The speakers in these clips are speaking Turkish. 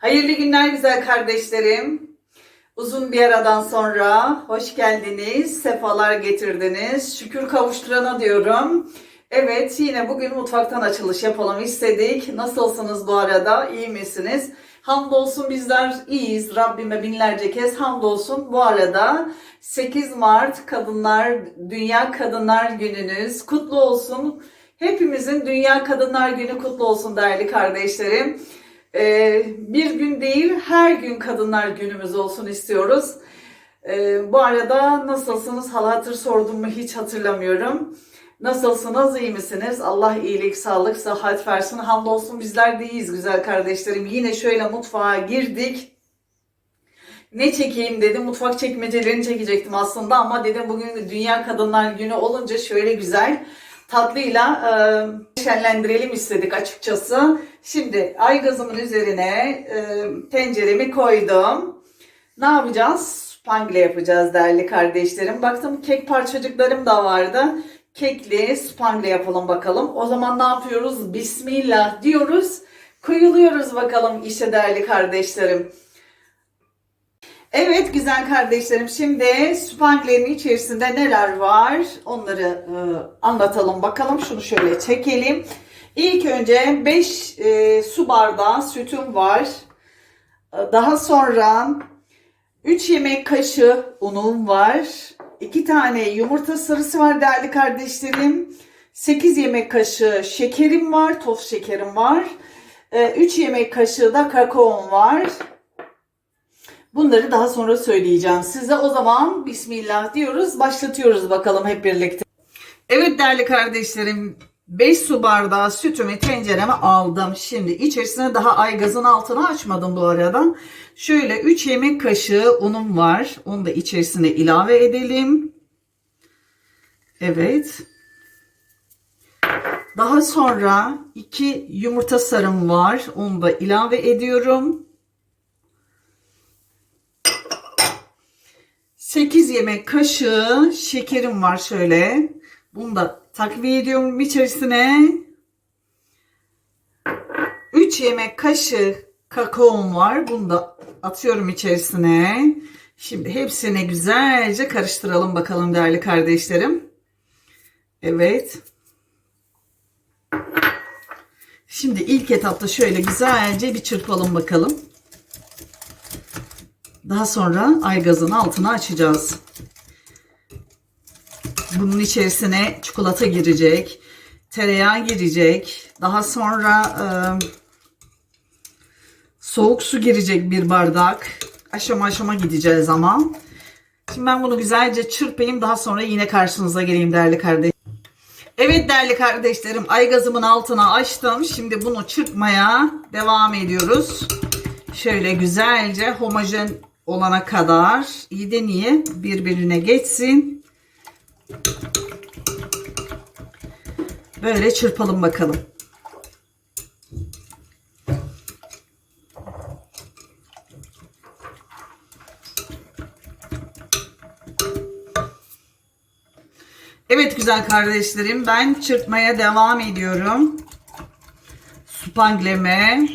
Hayırlı günler güzel kardeşlerim. Uzun bir aradan sonra hoş geldiniz, sefalar getirdiniz. Şükür kavuşturana diyorum. Evet yine bugün mutfaktan açılış yapalım istedik. Nasılsınız bu arada? İyi misiniz? Hamdolsun bizler iyiyiz. Rabbime binlerce kez hamdolsun. Bu arada 8 Mart Kadınlar Dünya Kadınlar Gününüz kutlu olsun. Hepimizin Dünya Kadınlar Günü kutlu olsun değerli kardeşlerim. Ee, bir gün değil her gün Kadınlar Günümüz olsun istiyoruz. Ee, bu arada nasılsınız? Hal sordum mu hiç hatırlamıyorum. Nasılsınız? iyi misiniz? Allah iyilik, sağlık, sıhhat versin. Hamdolsun bizler de iyiyiz güzel kardeşlerim. Yine şöyle mutfağa girdik. Ne çekeyim dedim. Mutfak çekmecelerini çekecektim aslında ama dedim bugün Dünya Kadınlar Günü olunca şöyle güzel tatlıyla e, şenlendirelim istedik açıkçası. Şimdi aygazımın üzerine e, tenceremi koydum. Ne yapacağız? Spangle yapacağız değerli kardeşlerim. Baktım kek parçacıklarım da vardı. Kekli spangle yapalım bakalım. O zaman ne yapıyoruz? Bismillah diyoruz. Koyuluyoruz bakalım işe değerli kardeşlerim. Evet güzel kardeşlerim şimdi spanglerin içerisinde neler var onları e, anlatalım bakalım. Şunu şöyle çekelim. İlk önce 5 e, su bardağı sütüm var. E, Daha sonra 3 yemek kaşığı unum var. 2 tane yumurta sarısı var değerli kardeşlerim. 8 yemek kaşığı şekerim var, toz şekerim var. 3 yemek kaşığı da kakaom var. Bunları daha sonra söyleyeceğim size. O zaman Bismillah diyoruz. Başlatıyoruz bakalım hep birlikte. Evet değerli kardeşlerim. 5 su bardağı sütümü tencereme aldım. Şimdi içerisine daha aygazın altını açmadım bu arada. Şöyle 3 yemek kaşığı unum var. Onu da içerisine ilave edelim. Evet. Daha sonra 2 yumurta sarım var. Onu da ilave ediyorum. 8 yemek kaşığı şekerim var şöyle. Bunu da takviye ediyorum içerisine. 3 yemek kaşığı kakaom var. Bunu da atıyorum içerisine. Şimdi hepsini güzelce karıştıralım bakalım değerli kardeşlerim. Evet. Şimdi ilk etapta şöyle güzelce bir çırpalım bakalım. Daha sonra aygazın altını açacağız. Bunun içerisine çikolata girecek, tereyağı girecek. Daha sonra e, soğuk su girecek bir bardak. Aşama aşama gideceğiz ama. Şimdi ben bunu güzelce çırpayım. Daha sonra yine karşınıza geleyim değerli kardeşlerim. Evet değerli kardeşlerim aygazımın altına açtım. Şimdi bunu çırpmaya devam ediyoruz. Şöyle güzelce homojen olana kadar iyi niye birbirine geçsin. Böyle çırpalım bakalım. Evet güzel kardeşlerim ben çırpmaya devam ediyorum. Spangleme.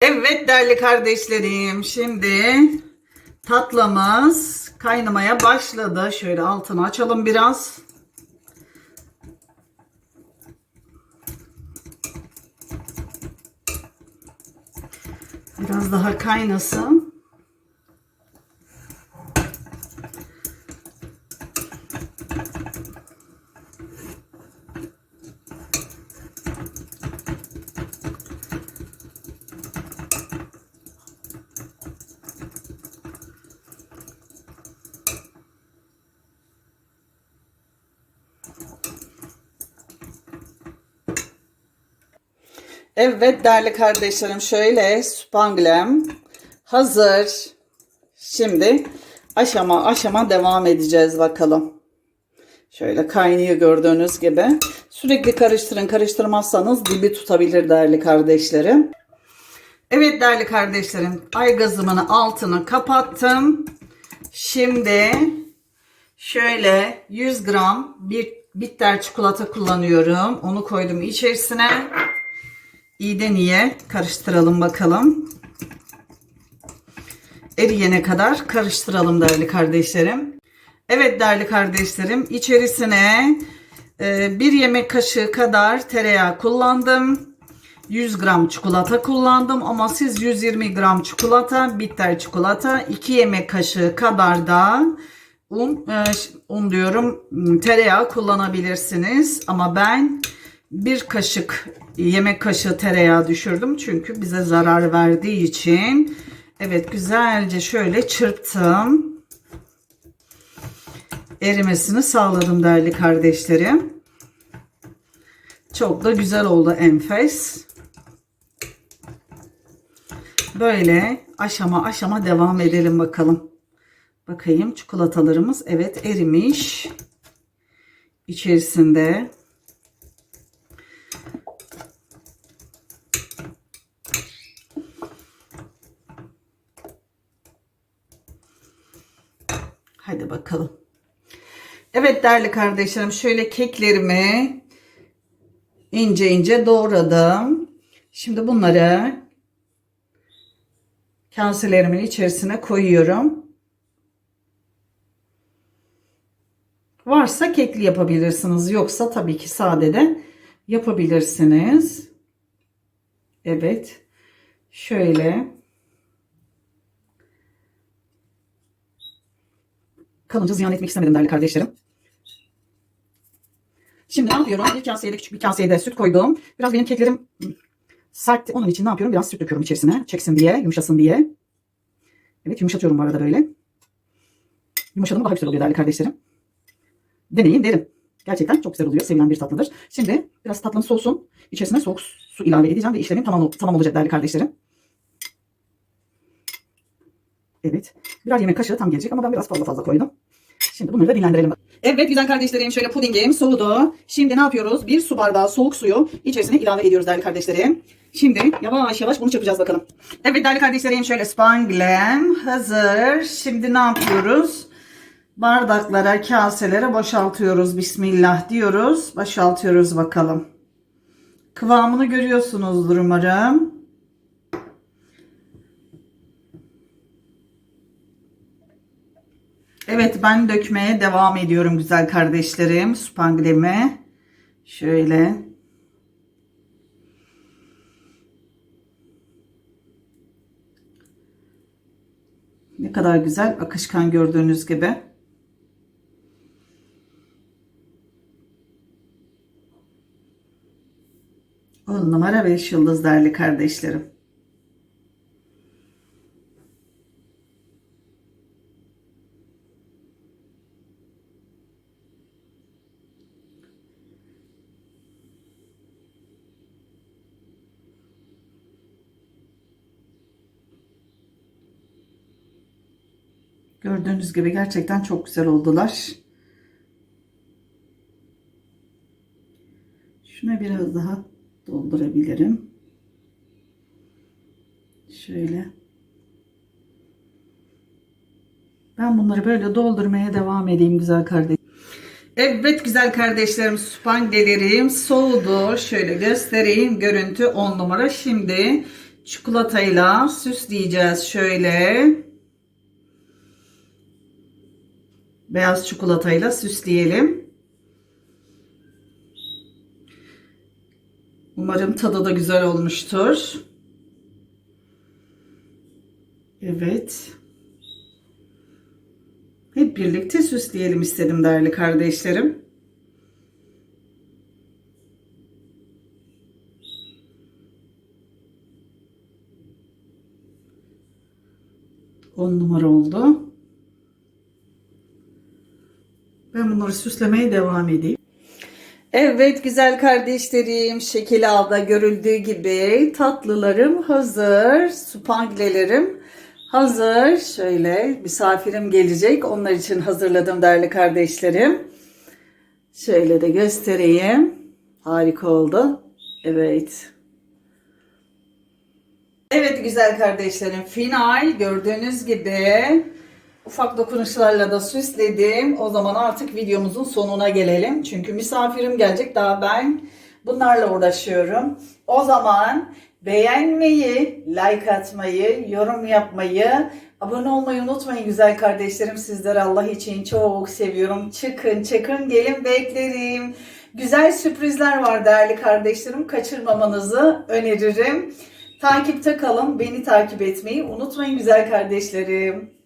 Evet değerli kardeşlerim şimdi tatlımız kaynamaya başladı. Şöyle altını açalım biraz. Biraz daha kaynasın. Evet değerli kardeşlerim şöyle spanglem hazır. Şimdi aşama aşama devam edeceğiz bakalım. Şöyle kaynıyor gördüğünüz gibi. Sürekli karıştırın. Karıştırmazsanız dibi tutabilir değerli kardeşlerim. Evet değerli kardeşlerim. Ay gazımın altını kapattım. Şimdi Şöyle 100 gram bir bitter çikolata kullanıyorum. Onu koydum içerisine. İyiden iyiye karıştıralım bakalım. Eriyene kadar karıştıralım değerli kardeşlerim. Evet değerli kardeşlerim içerisine e, bir yemek kaşığı kadar tereyağı kullandım. 100 gram çikolata kullandım ama siz 120 gram çikolata, bitter çikolata, 2 yemek kaşığı kadar da un, e, un diyorum tereyağı kullanabilirsiniz. Ama ben bir kaşık yemek kaşığı tereyağı düşürdüm çünkü bize zarar verdiği için. Evet güzelce şöyle çırptım. Erimesini sağladım değerli kardeşlerim. Çok da güzel oldu enfes. Böyle aşama aşama devam edelim bakalım. Bakayım çikolatalarımız evet erimiş. İçerisinde bakalım. Evet değerli kardeşlerim şöyle keklerimi ince ince doğradım. Şimdi bunları kaselerimin içerisine koyuyorum. Varsa kekli yapabilirsiniz. Yoksa tabii ki sade de yapabilirsiniz. Evet. Şöyle. Kalınca ziyan etmek istemedim değerli kardeşlerim. Şimdi ne yapıyorum? Bir kaseye de küçük bir kaseye de süt koydum. Biraz benim keklerim sert. Onun için ne yapıyorum? Biraz süt döküyorum içerisine. Çeksin diye, yumuşasın diye. Evet yumuşatıyorum bu arada böyle. Yumuşadı mı daha güzel oluyor değerli kardeşlerim. Deneyin derim. Gerçekten çok güzel oluyor. Sevilen bir tatlıdır. Şimdi biraz tatlım soğusun. İçerisine soğuk su ilave edeceğim ve işlemim tamam, tamam olacak değerli kardeşlerim. Evet. Birer yemek kaşığı tam gelecek ama ben biraz fazla fazla koydum. Şimdi bunları da dinlendirelim. Evet güzel kardeşlerim şöyle pudingim soğudu. Şimdi ne yapıyoruz? Bir su bardağı soğuk suyu içerisine ilave ediyoruz değerli kardeşlerim. Şimdi yavaş yavaş bunu çırpacağız bakalım. Evet değerli kardeşlerim şöyle spanglem hazır. Şimdi ne yapıyoruz? Bardaklara, kaselere boşaltıyoruz. Bismillah diyoruz. Boşaltıyoruz bakalım. Kıvamını görüyorsunuzdur umarım. Evet ben dökmeye devam ediyorum güzel kardeşlerim. Spanglemi. Şöyle. Ne kadar güzel akışkan gördüğünüz gibi. On numara 5 yıldız değerli kardeşlerim. Gördüğünüz gibi gerçekten çok güzel oldular. Şuna biraz daha doldurabilirim. Şöyle. Ben bunları böyle doldurmaya devam edeyim güzel kardeşim. Evet güzel kardeşlerim spangelerim soğudu. Şöyle göstereyim. Görüntü 10 numara. Şimdi çikolatayla süsleyeceğiz şöyle. Beyaz çikolatayla süsleyelim. Umarım tadı da güzel olmuştur. Evet. Hep birlikte süsleyelim istedim değerli kardeşlerim. On numara oldu. Ben bunları süslemeye devam edeyim. Evet güzel kardeşlerim, şekil alda görüldüğü gibi tatlılarım hazır, supanglelerim hazır. Şöyle misafirim gelecek, onlar için hazırladım değerli kardeşlerim. Şöyle de göstereyim. Harika oldu. Evet. Evet güzel kardeşlerim, final gördüğünüz gibi Ufak dokunuşlarla da süsledim. O zaman artık videomuzun sonuna gelelim. Çünkü misafirim gelecek. Daha ben bunlarla uğraşıyorum. O zaman beğenmeyi, like atmayı, yorum yapmayı, abone olmayı unutmayın güzel kardeşlerim. Sizleri Allah için çok seviyorum. Çıkın, çıkın, gelin beklerim. Güzel sürprizler var değerli kardeşlerim. Kaçırmamanızı öneririm. Takipte kalın. Beni takip etmeyi unutmayın güzel kardeşlerim.